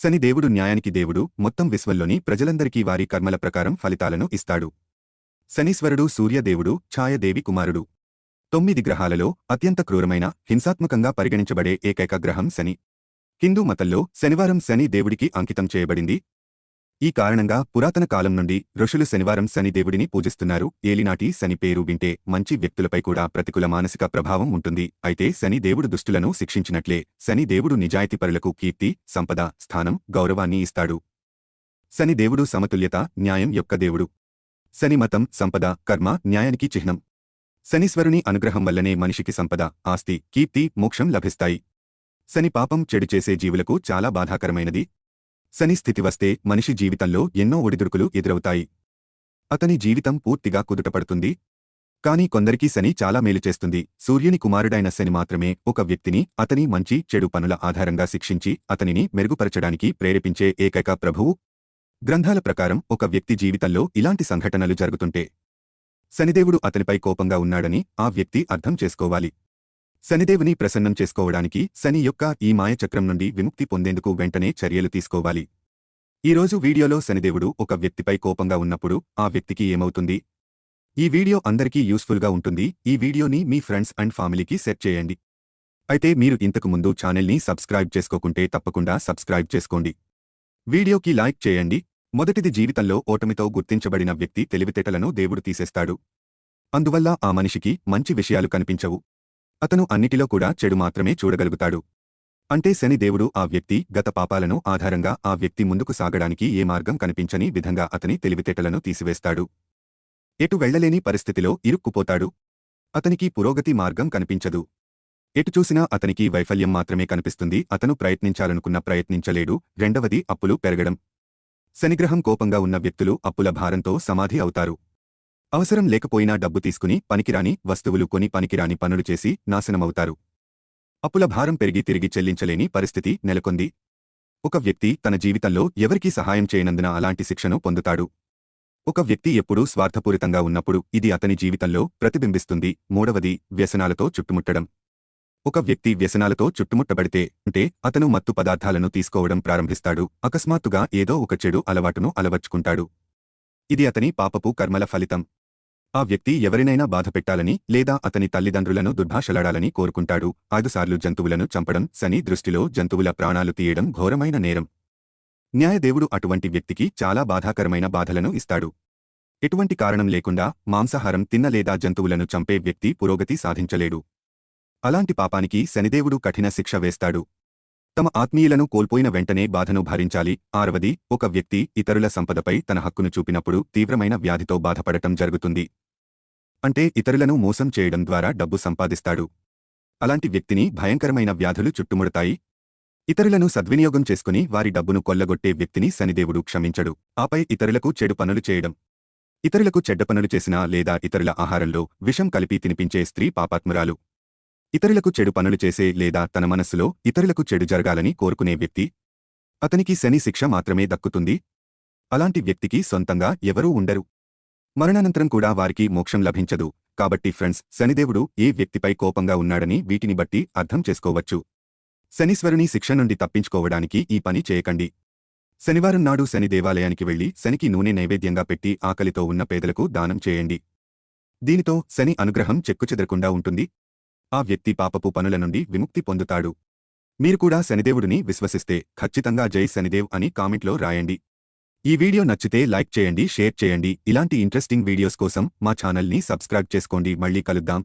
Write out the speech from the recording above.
శని దేవుడు న్యాయానికి దేవుడు మొత్తం విశ్వంలోని ప్రజలందరికీ వారి కర్మల ప్రకారం ఫలితాలను ఇస్తాడు. శనీశ్వరుడు సూర్యదేవుడు ఛాయదేవి కుమారుడు. తొమ్మిది గ్రహాలలో అత్యంత క్రూరమైన హింసాత్మకంగా పరిగణించబడే ఏకైక గ్రహం శని. హిందూ మతంలో శనివారం శని దేవుడికి అంకితం చేయబడింది ఈ కారణంగా పురాతన కాలం నుండి ఋషులు శనివారం శని దేవుడిని పూజిస్తున్నారు. ఏలినాటి శని పేరు వింటే మంచి వ్యక్తులపై కూడా ప్రతికూల మానసిక ప్రభావం ఉంటుంది. అయితే శని దేవుడు దుష్టులను శిక్షించినట్లే శని దేవుడు నిజాయితీపరులకు కీర్తి సంపద స్థానం గౌరవాన్ని ఇస్తాడు. శని దేవుడు సమతుల్యత న్యాయం యొక్క దేవుడు. శని మతం సంపద కర్మ న్యాయానికి చిహ్నం. శనీశ్వరుని అనుగ్రహం వల్లనే మనిషికి సంపద ఆస్తి కీర్తి మోక్షం లభిస్తాయి. శని పాపం చెడు చేసే జీవులకు చాలా బాధాకరమైనది. శని స్థితి వస్తే మనిషి జీవితంలో ఎన్నో ఒడిదుడుకులు ఎదురవుతాయి. అతని జీవితం పూర్తిగా కుదుటపడుతుంది. కాని కొందరికి శని చాలా మేలు చేస్తుంది. సూర్యుని కుమారుడైన శని మాత్రమే ఒక వ్యక్తిని అతని మంచి చెడు పనుల ఆధారంగా శిక్షించి అతనిని మెరుగుపరచడానికి ప్రేరేపించే ఏకైక ప్రభువు. గ్రంథాల ప్రకారం ఒక వ్యక్తి జీవితంలో ఇలాంటి సంఘటనలు జరుగుతుంటే శనిదేవుడు అతనిపై కోపంగా ఉన్నాడని ఆ వ్యక్తి అర్థం చేసుకోవాలి. శనిదేవుని ప్రసన్నం చేసుకోవడానికి శని యొక్క ఈ మాయచక్రం నుండి విముక్తి పొందేందుకు వెంటనే చర్యలు తీసుకోవాలి. ఈరోజు వీడియోలో శనిదేవుడు ఒక వ్యక్తిపై కోపంగా ఉన్నప్పుడు ఆ వ్యక్తికి ఏమవుతుంది? ఈ వీడియో అందరికీ యూస్ఫుల్గా ఉంటుంది. ఈ వీడియోని మీ ఫ్రెండ్స్ అండ్ ఫ్యామిలీకి సెట్ చేయండి. అయితే మీరు ఇంతకు ముందు ఛానల్ని సబ్స్క్రైబ్ చేసుకోకుంటే తప్పకుండా సబ్స్క్రైబ్ చేసుకోండి. వీడియోకి లైక్ చేయండి. మొదటిది జీవితంలో ఓటమితో గుర్తించబడిన వ్యక్తి తెలివితేటలను దేవుడు తీసేస్తాడు. అందువల్ల ఆ మనిషికి మంచి విషయాలు కనిపించవు. అతను అన్నిటిలో కూడా చెడు మాత్రమే చూడగలుగుతాడు. అంటే శని దేవుడు ఆ వ్యక్తి గత పాపాలను ఆధారంగా ఆ వ్యక్తి ముందుకు సాగడానికి ఏ మార్గం కనిపించని విధంగా అతని తెలివితేటలను తీసివేస్తాడు. ఎటు వెళ్ళలేని పరిస్థితిలో ఇరుక్కుపోతాడు. అతనికి పురోగతి మార్గం కనిపించదు. ఎటు చూసినా అతనికి వైఫల్యం మాత్రమే కనిపిస్తుంది. అతను ప్రయత్నించాలనుకున్న ప్రయత్నించలేడు. రెండవది అప్పులు పెరగడం. శనిగ్రహం కోపంగా ఉన్న వ్యక్తులు అప్పుల భారంతో సమాధి అవుతారు. అవసరం లేకపోయినా డబ్బు తీసుకుని పనికిరాని వస్తువులు కొని పనికిరాని పనులు చేసి నాశనమవుతారు. అప్పుల భారం పెరిగి తిరిగి చెల్లించలేని పరిస్థితి నెలకొంది. ఒక వ్యక్తి తన జీవితంలో ఎవరికీ సహాయం చేయనందున అలాంటి శిక్షను పొందుతాడు. ఒక వ్యక్తి ఎప్పుడూ స్వార్థపూరితంగా ఉన్నప్పుడు ఇది అతని జీవితంలో ప్రతిబింబిస్తుంది. మూడవది వ్యసనాలతో చుట్టుముట్టడం. ఒక వ్యక్తి వ్యసనాలతో చుట్టుముట్టబడితే అంటే అతను మత్తు పదార్థాలను తీసుకోవడం ప్రారంభిస్తాడు. అకస్మాత్తుగా ఏదో ఒక చెడు అలవాటును అలవర్చుకుంటాడు. ఇది అతని పాపపు కర్మల ఫలితం. ఆ వ్యక్తి ఎవరినైనా బాధపెట్టాలని లేదా అతని తల్లిదండ్రులను దుర్భాషలాడాలని కోరుకుంటాడు. ఐదుసార్లు జంతువులను చంపడం శని దృష్టిలో జంతువుల ప్రాణాలు తీయడం ఘోరమైన నేరం. న్యాయదేవుడు అటువంటి వ్యక్తికి చాలా బాధాకరమైన బాధలను ఇస్తాడు. ఎటువంటి కారణం లేకుండా మాంసాహారం తిన్న లేదా జంతువులను చంపే వ్యక్తి పురోగతి సాధించలేడు. అలాంటి పాపానికి శనిదేవుడు కఠిన శిక్ష వేస్తాడు. తమ ఆత్మీయులను కోల్పోయిన వెంటనే బాధను భరించాలి. ఆరవది ఒక వ్యక్తి ఇతరుల సంపదపై తన హక్కును చూపినప్పుడు తీవ్రమైన వ్యాధితో బాధపడటం జరుగుతుంది. అంటే ఇతరులను మోసం చేయడం ద్వారా డబ్బు సంపాదిస్తాడు. అలాంటి వ్యక్తిని భయంకరమైన వ్యాధులు చుట్టుముడతాయి. ఇతరులను సద్వినియోగం చేసుకుని వారి డబ్బును కొల్లగొట్టే వ్యక్తిని శనిదేవుడు క్షమించడు. ఆపై ఇతరులకు చెడు పనులు చేయడం. ఇతరులకు చెడ్డ పనులు చేసినా లేదా ఇతరుల ఆహారంలో విషం కలిపి తినిపించే స్త్రీ పాపాత్మురాలు. ఇతరులకు చెడు పనులు చేసే లేదా తన మనస్సులో ఇతరులకు చెడు జరగాలని కోరుకునే వ్యక్తి. అతనికి శని శిక్ష మాత్రమే దక్కుతుంది. అలాంటి వ్యక్తికి సొంతంగా ఎవరూ ఉండరు. మరణానంతరం కూడా వారికి మోక్షం లభించదు. కాబట్టి ఫ్రెండ్స్ శనిదేవుడు ఏ వ్యక్తిపై కోపంగా ఉన్నాడని వీటిని బట్టి అర్థం చేసుకోవచ్చు. శనీశ్వరుని శిక్ష నుండి తప్పించుకోవడానికి ఈ పని చేయకండి. శనివారం నాడు శని దేవాలయానికి వెళ్ళి శనికి నూనె నైవేద్యంగా పెట్టి ఆకలితో ఉన్న పేదలకు దానం చేయండి. దీనితో శని అనుగ్రహం చెక్కుచెదరకుండా ఉంటుంది. ఆ వ్యక్తి పాపపు పనుల నుండి విముక్తి పొందుతాడు. మీరు కూడా శనిదేవుడిని విశ్వసిస్తే ఖచ్చితంగా జై శనిదేవ్ అని కామెంట్లో రాయండి. ఈ వీడియో నచ్చితే లైక్ చేయండి షేర్ చేయండి. ఇలాంటి ఇంట్రెస్టింగ్ వీడియోస్ కోసం మా ఛానల్ని సబ్స్క్రైబ్ చేసుకోండి. మళ్ళీ కలుద్దాం.